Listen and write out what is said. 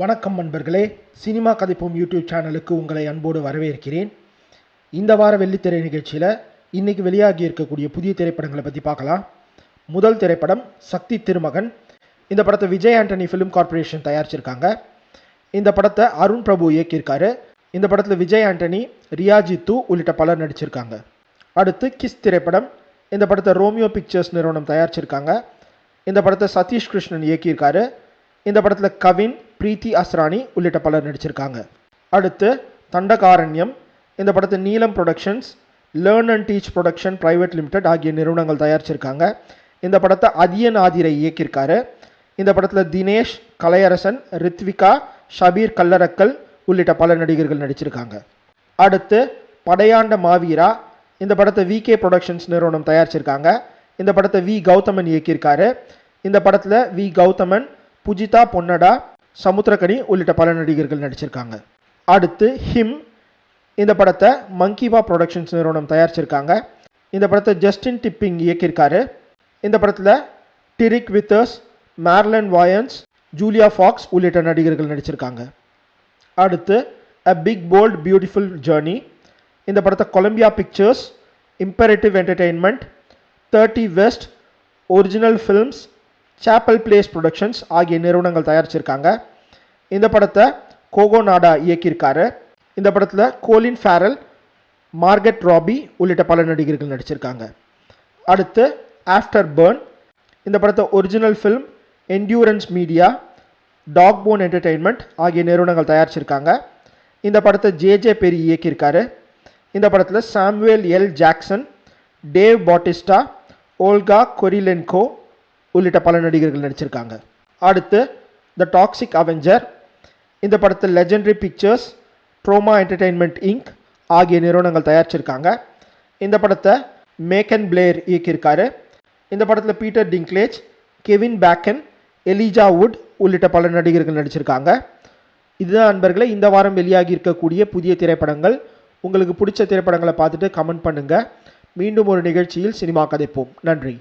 வணக்கம் நண்பர்களே. Cinema கதைப்போம் YouTube சேனலுக்கு உங்களை அன்போடு வரவேற்கிறேன். இந்த வார வெள்ளித்திரை நிகழ்ச்சியில் இன்றைக்கி வெளியாகி இருக்கக்கூடிய புதிய திரைப்படங்களை பற்றி பார்க்கலாம். முதல் திரைப்படம் சக்தி திருமகன். இந்த படத்தை விஜய் ஆண்டனி ஃபிலிம் கார்ப்பரேஷன் தயாரிச்சிருக்காங்க. இந்த படத்தை அருண் பிரபு இயக்கியிருக்காரு. இந்த படத்தில் விஜய் ஆண்டனி ரியாஜி தூ உள்ளிட்ட பலர் நடிச்சிருக்காங்க. அடுத்து கிஸ் திரைப்படம். இந்த படத்தை ரோமியோ பிக்சர்ஸ் நிறுவனம் தயாரிச்சிருக்காங்க. இந்த படத்தை சதீஷ் கிருஷ்ணன் இயக்கியிருக்காரு. இந்த படத்தில் கவின் பிரீத்தி அஸ்ரானி உள்ளிட்ட பலர் நடிச்சிருக்காங்க. அடுத்து தண்டகாரண்யம் இந்த படத்தை Neelam productions learn and teach production private limited ஆகிய நிறுவனங்கள் தயாரிச்சிருக்காங்க. இந்த படத்தை அதியன் ஆதிரை இயக்கியிருக்காரு. இந்த படத்தில் தினேஷ் கலையரசன் ரித்விகா ஷபீர் கல்லரக்கல் உள்ளிட்ட பல நடிகர்கள் நடிச்சிருக்காங்க. அடுத்து படையாண்ட மாவீரா இந்த படத்தை வி கே ப்ரொடக்ஷன்ஸ் நிறுவனம் தயாரிச்சிருக்காங்க. இந்த படத்தை வி கௌதமன் இயக்கியிருக்காரு. இந்த படத்தில் வி கௌதமன் புஜிதா பொன்னடா சமுத்திரக்கனி உள்ளிட்ட பல நடிகர்கள் நடிச்சிருக்காங்க. அடுத்து ஹிம் இந்த படத்தை மங்கிவா ப்ரொடக்ஷன்ஸ் நிறுவனம் தயாரிச்சிருக்காங்க. இந்த படத்தை ஜஸ்டின் டிப்பிங் இயக்கியிருக்காரு. இந்த படத்தில் டிரிக் வித்தர்ஸ் மேர்லன் வாயன்ஸ் ஜூலியா ஃபாக்ஸ் உள்ளிட்ட நடிகர்கள் நடிச்சிருக்காங்க. அடுத்து a big bold beautiful journey இந்த படத்தை Columbia pictures imperative entertainment thirty west original films chapel place productions ஆகிய நிறுவனங்கள் தயாரிச்சிருக்காங்க. இந்த படத்தை கோகோ நாடா இயக்கியிருக்காரு. இந்த படத்தில் கோலின் ஃபேரல் மார்கெட் ராபி உள்ளிட்ட பல நடிகர்கள் நடிச்சிருக்காங்க. அடுத்து ஆஃப்டர் பேர்ன் இந்த படத்தை original film endurance media dog bone entertainment ஆகிய நிறுவனங்கள் தயாரிச்சிருக்காங்க. இந்த படத்தை ஜேஜே பெரி இயக்கியிருக்காரு. இந்த படத்தில் Samuel L Jackson Dave Bautista Olga Kurylenko உள்ளிட்ட பல நடிகர்கள் நடிச்சிருக்காங்க. அடுத்து த டாக்ஸிக் அவெஞ்சர் இந்த படத்தில் Legendary pictures Troma entertainment inc ஆகிய நிறுவனங்கள் தயாரிச்சிருக்காங்க. இந்த படத்தை மேக்கன் பிளேயர் இயக்கியிருக்காரு. இந்த படத்தில் Peter Dinklage Kevin Bacon Elijah Wood உள்ளிட்ட பல நடிகர்கள் நடிச்சிருக்காங்க. இதுதான் நண்பர்களே இந்த வாரம் வெளியாகி இருக்கக்கூடிய புதிய திரைப்படங்கள். உங்களுக்கு பிடிச்ச திரைப்படங்களை பார்த்துட்டு கமெண்ட் பண்ணுங்கள் மீண்டும் ஒரு நிகழ்ச்சியில் சினிமா கதைப்போம். நன்றி.